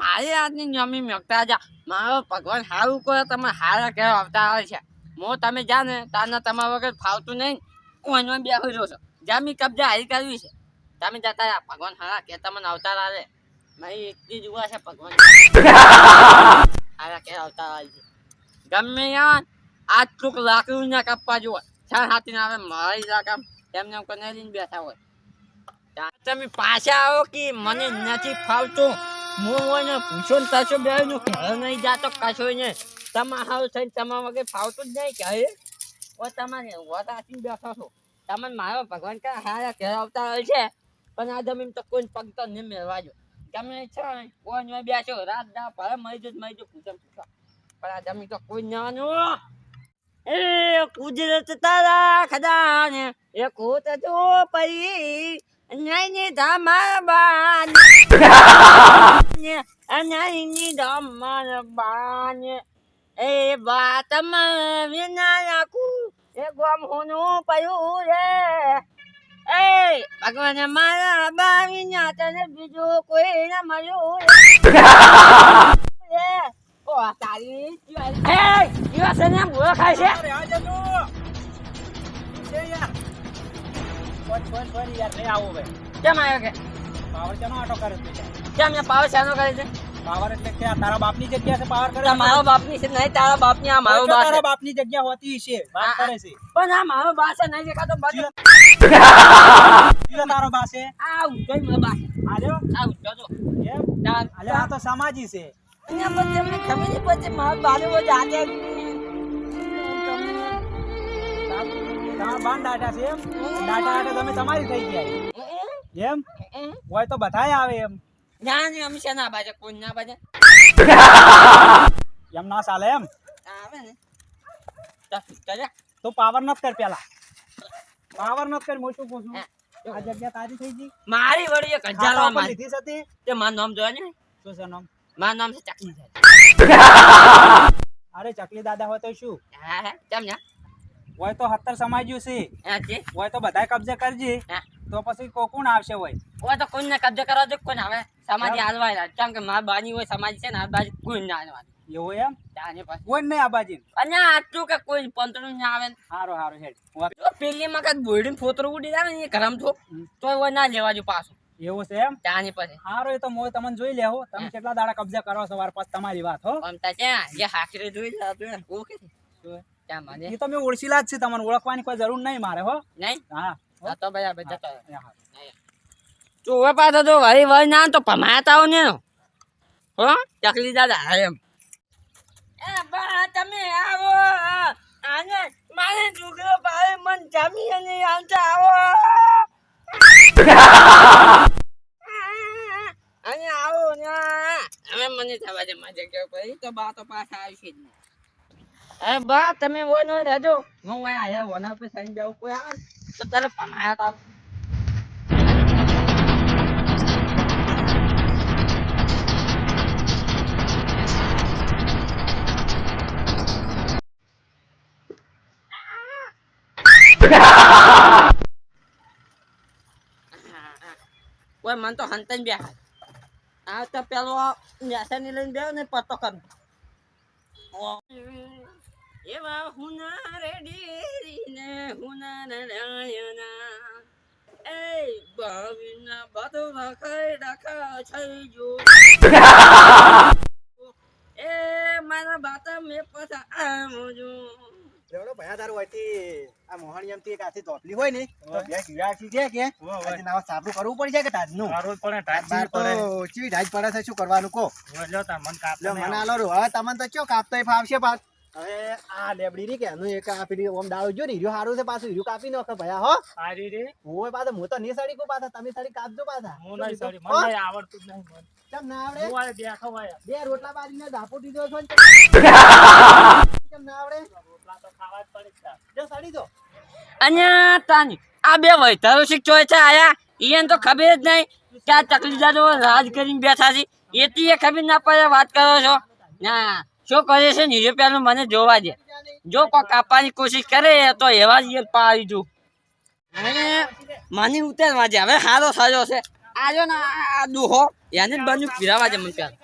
ખાલી આજની જમી મેકતા જા મારો ભગવાન સારું કરે તમે હારા કહેવા આવતા આવે છે. મો તમે જા ને તમારા વગર ફાવતું નહીં. હું એનો બેસી રહ્યો છું. જામી કબજા હારી કરવી છે. તમે જતા રહ્યા ભગવાન હારા કે તમને અવતાર આવે મારી એટલી જુવા છે ભગવાન. હારા કે અવતાર આવે છે. ગમે યાર આટલું લાકડું ના કાપવા જુઓ. ચાર હાથી આવે, મારી લાકમ તેમને કોને લઈને બેઠા હોય. તમે પાછા આવો કે મને નથી ફાવતું. હું હોય ને પૂછો ને બે નું ઘર નહીં જાતો કાછો ને તમા હાવ થઈને તમા વગર ફાવતું જ નહીં કહે ઓ, તમારે વાત બેઠો છો. તમને મારો ભગવાન કા હારા આવતા હોય છે, પણ આ જમીન તો કોઈ પગ તો નહીં મેળવાજો તમે છે કોઈ નહીં બેસો રાત દા ભલે મરી જો મરી જો પૂછો પૂછો. પણ આ જમીન તો કોઈ જવાનું એ કુદરત તારા ખદાને એ કૂત તો પરી નૈની ધામા બાન. નૈની ધામા બાન એ બાતમાં વિના રાખું એ ગોમ હોનું પડ્યું રે એ ભગવાન મારા બા વિના તને બીજું કોઈ ના મળ્યું રે ઓ તારી એ દિવસ ને ભૂલો ખાય છે નહીં કેમ આવ્યો કે પાવર કેનો આટો કરે છે યાર? કેમ પાવર શાનો કરે છે પાવર એટલે કે આ તારા બાપની જગ્યા છે પાવર કરે તો બાપની છે નહીં તારા બાપની આ મારો જો તારા બાપની જગ્યા હોતી છે વાત કરે છે. પણ આ મારો બા છે નહીં દેખાતો બા જીલો તારો બા છે? આ ઉઠો મારો બા છે. આ ઉઠો તો એમ તાર આ તો સમાજી છે. અહીંયા પછી તમને ખબર નહીં પછી મારો બાને બહુ જાતે તમારા બાન ડાટા છે એમ? ડાટા ડાટા તમે તમારી થઈ ગયા એમ? હોય તો બધાય આવે એમ. ના ને અમે છે ના બાજે કોઈ ના બાજે? એમ ના ચાલે એમ. આવે ને. તો ચાલે તો પાવર નત કર પેલા. પાવર નત કર મોટું પૂછું આ જગ્યા તારી થઈ ગઈ? મારી વળી એક હજારમાં મારી. લીધી હતી તે? મારું નામ જોયા ને શું છે નામ? મારું નામ છે ચકલી દાદા અરે ચકલી દાદા હોય તો શું? હા હા કેમ ને હોય તો હત્તર સમાજ્યું છે. હા છે હોય તો બધાય કબજે કરજે. હા. તો પછી કોણ આવશે હોય? હોય તો કોઈને કબજો કરવા દે કોઈને આવે? સમાજ હાલવા કેમ કે મારા બાની હોય સમાજ છે ને આ બાજુ કોઈ ના આવવાનું એવું એમ? કોઈ નહીં આબાજી અને આટલું કે કોઈ પંતરું ના આવે હેડ. પેલી માં બોડીને ફોતરું ઉડી જાય ને એ ગરમ થો. તો ઓય ના લેવા જો પાછું. એવું છે એમ? તાને પછી. હારો એ તો તમને જોઈ લેવો. તમે કેટલા દાડા કબજા કરો સવાર પછી તમારી વાત હો. આમ ત્યાં જે હાકરે જોઈ ને ઓકે એ તો મેં ઓળખીલા જ છે તમને ઓળખવાની કોઈ જરૂર નહીં મારે હો. નહીં? હા. આ તો ભાઈ આ બધા તો હા, હા. તો હવે પાછો તો વળી વળી ના તો પમાતા આવો ને હો ચકલી દાદા હા એમ. એ બા તમે આવો. આને મારે છોકરો ભાઈ મન જામી અને આવતા આવો. અને આવો ને. હવે મને થવા દે મારી કે ભાઈ તો બા તો પાછા આવશે જ નહીં અરે બા તમે ઓનો રહેજો. હું વયા આયા વના પર સાઈન બેવું કોઈ આવે? તો તારે પમાયા તા ઓય મન તો હંતન બે આ તો પેલો નેસાની લઈને બેવ ને પતો કર એવા હુના રેડી ને હુના એ બાવીના બાતો રખાય રખા થઈ જો એ મારા બાતા મે પતા આમજો લેવડો ભયા તારું હોયથી આ મોહણિયમથી એક આથી ધોપલી હોય ને તો બે શિયાળથી છે કે હોય, હોય. આજે નવા સાબરું કરવું પડશે કે તાજનું? પડે ચીવી ઢાજ પડે. છે શું કરવાનું કો લ્યો કાપ લે મને આલો રો હવે તમને તો ચો કાપતો ફાવશે પાછ હવે આ લેબડી રી કે એનું એક આ પેલી ઓમ ડાળો જો ને હીરો હારું છે પાછું હીરો કાપી નાખો ભયા હો. સારી રે. હું પાછો હું તો નહીં સાડી કો પાછા તમે સાડી કાપજો પાછા. હું નહીં સાડી મને આવડતું જ નહીં મન. કેમ ના આવડે? હું આ દેખો ભાઈ બે રોટલા બારીને ધાપો દીધો છો કેમ ના આવડે? રોટલા તો ખાવા જ પડે જ જો સડી દો અને તાની આ બે વૈતારો શીખ ચોય છે આયા. ઈયન તો ખબર જ નહીં કે આ ચકલી રાજ કરીને બેઠા છે. એથી એ ખબર ના પડે વાત કરો છો. ના. શું કરે છે ને યુરોપિયાનું મને જોવા દે. જો કોઈ કાપવાની કોશિશ કરે તો એવા જ યર પા જુ. અને મને ઉતરવા દે. હવે સારો થયો છે. આજો ને આ દુહો એને જ બાજુ પીરાવા દે મને પ્યાર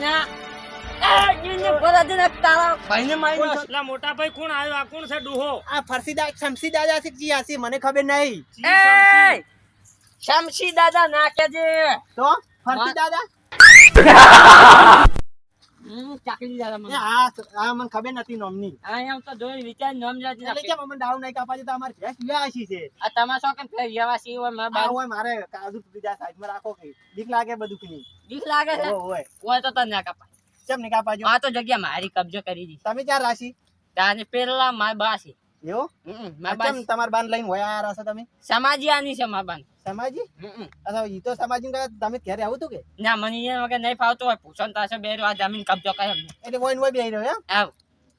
Yeah. મોટા ભાઈ કોણ આવ્યો? આ કોણ છે ડોહો? આ ફરસીદા શમસી દાદા છે જી આસી મને ખબર નહીં. એ શમશી. દાદા નાખે છે. તો? ફરસી દાદા? ચાકલી દાદા મને. આ આ મને ખબર નથી નોમની. આ એમ તો જોઈ વિચાર નામ જાતી એટલે કેમ અમને દારૂ નહીં કાપા તો અમારે ભેંસ વ્યાસી છે. આ તમારા શોખન ફેર વ્યવસાયી હોય? મારા બાર હોય મારે કાજુ તૂટી જાય સાઈડમાં રાખો કે બીક લાગે બધું કે નહીં. બીક લાગે છે? હોય હોય હોય તો તને ના કપાય. કેમ નહીં કાપાજો આ તો જગ્યા મારી કબજો કરી દીધી તમે ક્યાં રાશી? તાને પેલા માર બાસી. એવું? હમ, આ માર કેમ બાસી તમાર બાન લઈને હોય આ રાશો તમે? સમાજી આની છે માર બાન. સમાજી? હમ, અથવા ઈ તો સમાજી ને તમે ઘરે આવું તું કે? ના મને એને વગર નહીં ફાવતું હોય. પૂછો ને તાસે બે આ જમીન કબજો કરે એમને. એટલે હોય ને હોય બેહી રહ્યો એમ? આવ.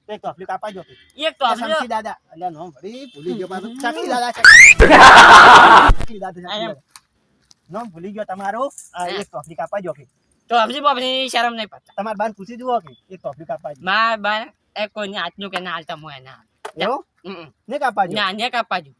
તો એક તફલી કાપાજો કે એક તો આપણે શમસી દાદા અલ્યા નો ભરી ભૂલી ગયો પાછો. ચકલી દાદા ચકલી દાદા ચકલી દાદા. નામ ભૂલી ગયો તમારો. આ એક તફલી કાપાજો કે. તો હમજી બાપની શરમ નહીં પડતા. તમાર બાન પૂછી જુઓ કે એક તફલી કાપાજો માર બાન એ કોઈને હાથનું કે ના હાલતા મોય એના એવું? ને કાપાજો ના ને કાપાજુ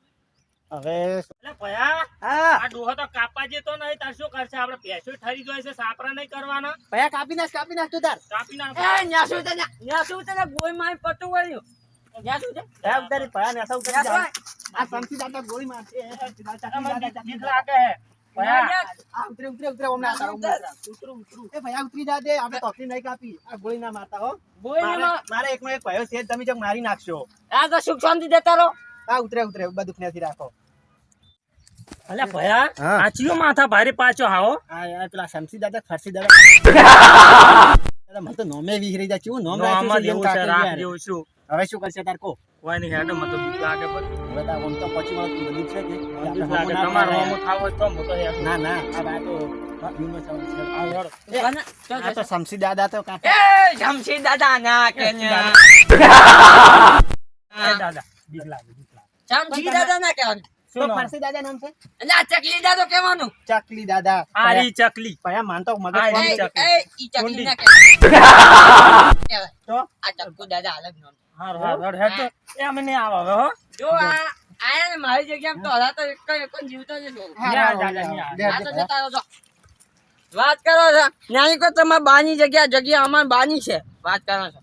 હવે એટલે ભયા હા. આ ડોહો તો કાપવા જેતો નહીં તાર શું કરશે? આપણે ભેંસો ઠરી જાય છે સાપરા નહીં કરવાના. ભયા કાપી નાખ કાપી નાખ તું તાર. કાપી નાખ. એ ન્યાસુ તને શું તને ગોઈ માં પટુ વળ્યો. ન્યા શું છે? ભયા ઉતારી ભયા ને અસા ઉતારી ન્યાસુ જાય. હોય. આ શમસી દાદા એ, એ, ચકલી બીક દાદા. લાગે હે? ઉતરે ઉતરે ઉતરે હમણાં તારો ઉતરે. ઉતરું. એ ભાઈ ઉતરી જા દે આપણે તોકલી નહીં કાપી. આ ગોળી ના મારતા હો. મારે એકનો એક ભાઈઓ છે તમે ચક મારી નાખશો. આ તો સુખ શાંતિ દેતા રહો. આ ઉતરે ઉતરે બધું જ્ઞાથી રાખો. અલે ભયા હા. આ ચિયો માથા ભારે પાછો હાઓ. આ યાર પેલા શમસી દાદા ફરસી દાદા. મને તો નોમે વિહરી જાય કેવું નોમ રાખી છે. હવે શું કરશે તાર કો કોઈ નહીં હેડો મને તો બીક લાગે બધું. હવે આમ તો પછી મને બની છે કે લાગે તમારે. હોમું થાવ તો હું તો. ના ના આ વાત તો ચકલી દાદો કહેવાનું. ચકલી દાદા. આરી ચકલી. ભયા માનતો મગજ આ કોણ ઈ છે? ચકલી. એ ઈ ચકલી ઊંડી. ના કહેવાય. તો? આ ચક્કુ દાદા અલગ નામ હારું હારું હેડ હેડ. તો એમ નહીં આવે હવે હો. જો આ આયા ને મારી જગ્યામાં તો હલા તો એક એક જીવતો જ આ તો જતા વાત કરો છો. ન્યાય કો તમારા બાની જગ્યા જગ્યા અમાર બાની છે. વાત કરો છો.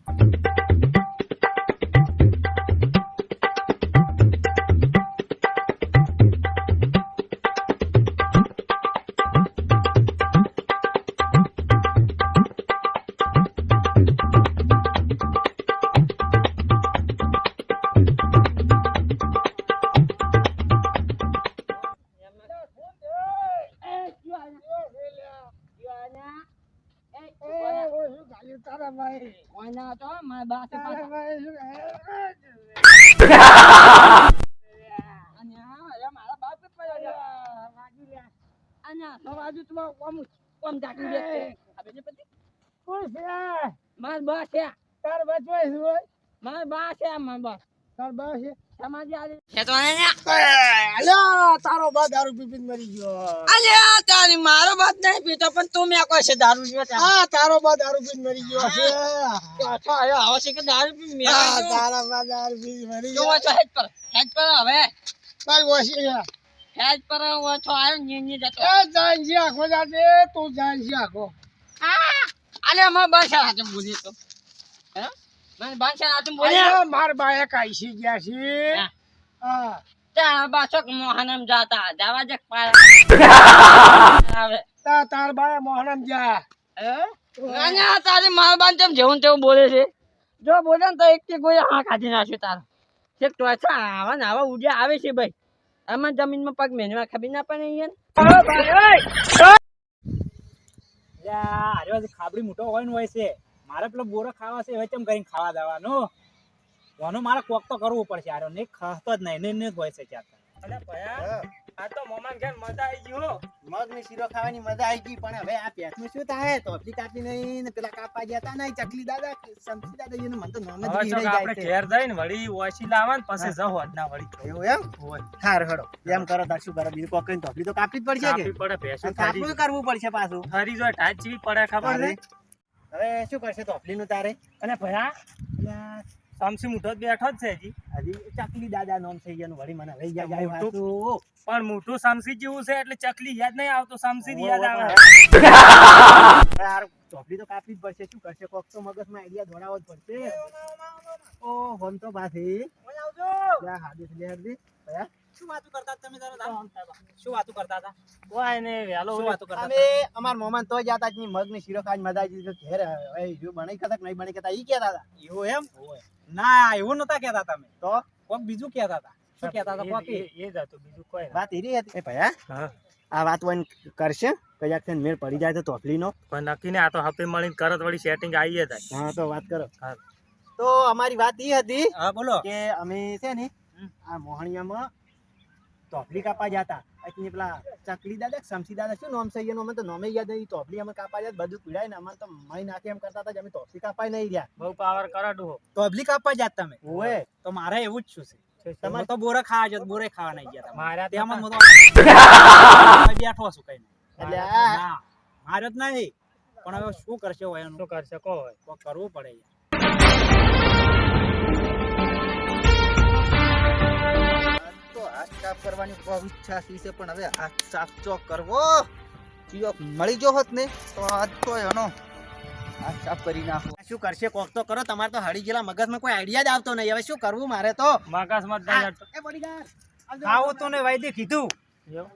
માર બા છે. માર બા છે માર બા. સમાજ આલી છે? તારો બા દારૂ પી મરી ગયો. અલ્યા તારી મારો બાદ નહીં પીતો પણ તું મેં કહે છે દારૂ પીવો ત્યાં. તારો બા દારૂ પી મરી ગયો છે. પાછો આયો આવો છે કે દારૂ પી મેં તારા બા દારૂ પી મરી ગયો. ઓછો હેડ પર હેડ પર હવે. તારી ઓછી હેડ પર ઓછો આયો ની ની જતો. એ જાનજી આખો જાતે તું જાનજી આખો. આ અલે અમાર બાસા હાથે બોલી તો. હે? મને બાસા હાથે બોલ્યા અરે માર બાએ કાઈસી ગયા છે. હા. હા ત્યાં બાસો મોહનમ જાતા? જાવા જક આવે. તા તાર બાએ મોહનમ જા તેમ જેવું તેવું બોલે છે. જો બોલે ને તો એક થી કોઈ હા કાઢી નાખ્યું તારો. એક તો અચ્છા આવા ને આવા ઉડ્યા આવે છે ભાઈ. આમાં જમીનમાં પગ મેનવા ખબર ના પડે અહીંયા ખાબડી મોટો હોય ને હોય છે. મારે પેલો બોરો ખાવા છે હવે કેમ કરીને ખાવા દેવાનો વાનો મારે કોક તો કરવું પડશે આરો ને ખાતો જ નહીં ને ને હોય છે ક્યાંક અરે ભયા આ તો મોમાન ઘેર મજા આવી ગઈ હો. મગની શીરો ખાવાની મજા આવી ગઈ પણ હવે આ પેટનું શું થાય? તો અપલી કાપી નહીં ને પેલા કાપા ગયા તા નહીં ચકલી દાદા સમસી દાદા જેનું મન તો નામ જ જાય આપણે ઘેર જઈને વળી ઓછી લાવવા ને પછી જહો જ ના વળી એવું એમ? હાર હડો એમ કરો તાર શું કરો બીજું કોક તો અપલી તો કાપી જ પડશે કે? કાપી પડે ભેંસો અને કાપવું કરવું પડશે પાછું. ફરી જો જેવી પડે ખબર નહીં છે હવે શું કરશે તો નું તારે? અને ભયા સામસી મૂઠો જ બેઠો જ છે હજી. હજી ચકલી દાદા નોમ થઈ ગયાનું વળી મને લઈ ગયા જાય મોટું- પણ મોટું સામસી જેવું છે એટલે ચકલી યાદ નહીં આવતો સામસી યાદ આવે. ચોપડી તો કાપવી જ પડશે. શું કરશે? કોક તો મગજમાં આઈડિયા દોડાવો જ પડશે. ઓ હોમ તો પાછી આવજો. હાદી લે ભયા શું વાતો કરતા તમે શું વાતો કરતા હતા? કોઈ ને વહેલો શું વાતો કરતા અમે અમાર મોમાન તો જાતા જ મગની શીરો ખાઈ મજા આવી ગઈ ઘેર હવે જો બની કદક નહીં બની કતા ઈ કહેતા હતા. એવું એમ? ના એવું નતા કહેતા તમે. તો? કોક બીજું કહેતા હતા. શું કહેતા હતા કોક એ? જ હતું બીજું કોઈ વાત ઈરી હતી. એ ભયા હા? આ વાત વન કરશે કયાક છે મેળ પડી જાય તો તોફલી નો પણ નક્કી ને આ તો હપે મળીને કરત વળી સેટિંગ આવી જાય હા તો વાત કરો. તો અમારી વાત એ હતી હા બોલો. કે અમે છે ને આ મોહણિયામાં તોફલી કાપા જતા. એટલે પેલા ચકલી દાદા કે દાદા શું નોમ સહી અમે તો નોમે યાદ નહીં. ટોપલી અમે કાપા જાય બધું પીડાય ને અમારે તો મહી નાખે એમ કરતા હતા કે અમે ટોપલી કાપાય નહીં રહ્યા. બહુ પાવર કરાડું તો અબલી કાપવા જાત તમે? ઓએ તો મારે એવું જ શું છે તમારે તો બોરે ખાવા જતો બોરે ખાવા નહીં ગયા મારા ત્યાં હું તો બેઠો છું કઈ એટલે ના મારે જ નહીં. પણ હવે શું કરશે હોય શું કરશે? કહો હોય. કરવું પડે યાર. હાથ સાફ કરવાની બહુ ઈચ્છા થઈ છે પણ હવે હાથ સાફ ચો કરવો. ચિયો મળી જો હોત ને તો આજ તો એનો હાથ સાફ કરી નાખો. શું કરશે? કોક તો કરો તમારે તો હળી ગયેલા મગજમાં કોઈ આઈડિયા જ આવતો નહીં. હવે શું કરવું મારે તો? મગજમાં જ નહીં ખાવું તો ને વાયદે કીધું.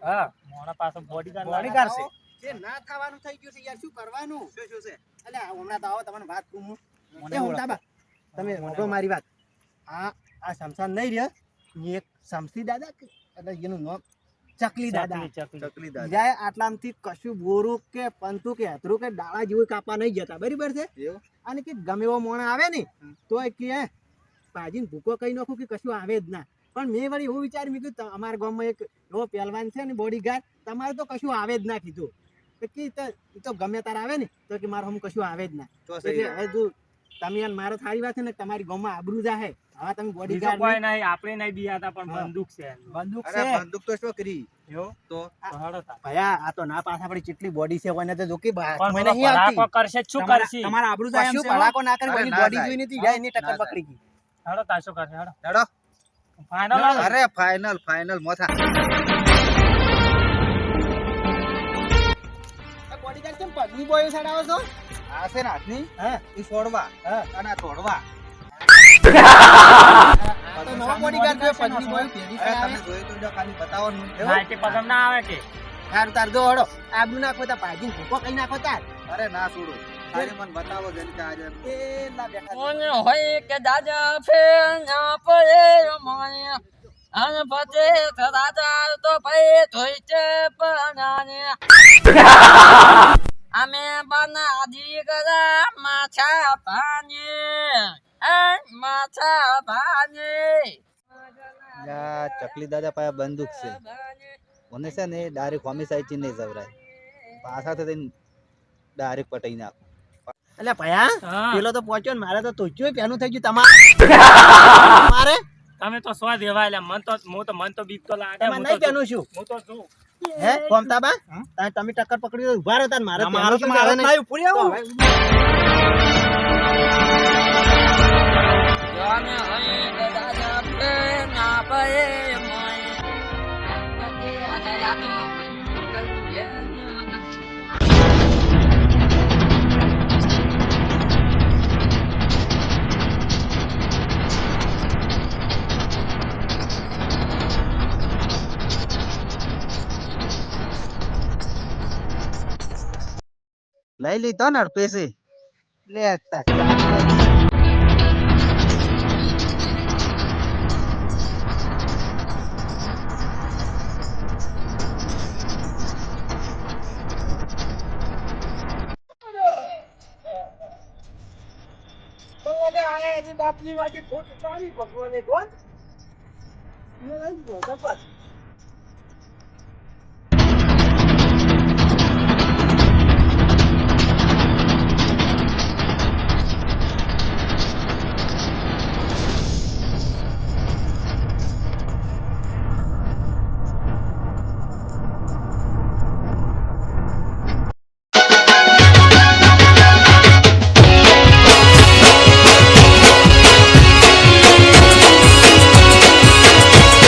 હા. મોણા પાસે બોડીગાર બોડીગાર છે. જે ના થવાનું થઈ ગયું છે યાર શું કરવાનું? શું શું છે? એટલે હમણાં તો આવો તમને વાત કહું હું. તમે મોટો મારી વાત. આ આ સમસાન નહીં રહ્યા એક સમસી દાદા કે એટલે એનું નામ ચકલી દાદા? ચકલી દાદા. જાય આટલામથી કશું બોરું કે પંતું કે હતરું કે ડાળા જેવું કાપા નહીં જતા બરાબર છે? અને કે ગમે એવો મોણ આવે ને તો કે પાજીને ભૂકો કહી નાખું કે કશું આવે જ ના. પણ મેં વળી એવું વિચાર મેં કીધું ત- અમારા ગામમાં એક એવો પહેલવાન છે ને બોડીગાર્ડ તમારે તો કશું આવે જ ના કીધું. કે તો ગમે તારે આવે ને તો કે મારે હમ કશું આવે જ ના. તો તો હવે જો તમે મારે સારી વાત છે ને તમારી ગામમાં આબરૂ જાહે. હવે તમે બોડીગાર્ડ કોઈ નહીં આપણે નહીં બિયાતા પણ બંદૂક છે. બંદૂક અરે છે. બંદૂક તો શું કરી? યો તો? ભયા આ તો ના પાસ આપણી ચીટલી બોડી છે કોઈને તો જોકી મને નહીં આવતી. કરશે શું કરશે? તમારા આબરૂ જાય એમ છે હો. ના કરી અરે બોડી જોઈ નથી જાય. એની ટક્કર પકડી ગઈ. હાડો તાશો કરશે? હાડો. હાડો. ફાઇનલ અરે ફાઇનલ ફાઇનલ મોથા. બોડીગાર્ડ કેમ પગની બોય સડાવો છો? આ છે ને હાથની? હા. ઈ છોડવા. હા. અને આ તોડવા તો નવો બોડીગાર્ડ છે પગની બોય પેરી અરે સડાવે તમે જોયું તો જો ખાલી બતાવવાનું નાઈટી પસંદ ના આવે કે સારું તાર જો હડો. આબુ નાખો તા પાજી ભૂકો કઈ ના કોતા અરે ના છોડો. તારે મન બતાવો જેમ કે આજે એ ના બેઠા. કોણ હોય કે દાદા ફે ના પડે મને અને પછી દાદા તો ભાઈ ધોઈ છે બનાને અમે બના દીકરા માછા પાણી આ માછા પાણી આ ચકલી દાદા પાસે બંદૂક છે. મને છે ને ડાયરેક્ટ હોમિસાઇડ નહીં જવરાય. પાછા તો થઈને ડાયરેક્ટ પટાઈ નાખો. એટલે ભયા. પેલો તો પહોંચ્યો ને મારે તો તોચ્યું પેનું થઈ ગયું તમારે. મારે? તમે તો સ્વાદ એવા એટલે મન તો હું તો મન તો બીક તો લાગે નહીં પેનું છું. હું તો છું હે કોમતાબા? તારે તમે ટક્કર પકડી તો ઊભા રહો તાર મારે મારો તો મારે નહીં, ઉપડી તો આવું. લઈ લીધો ને પૈસે. લે. બાપની વાગે ખોટ સારી ભગવાને કોણ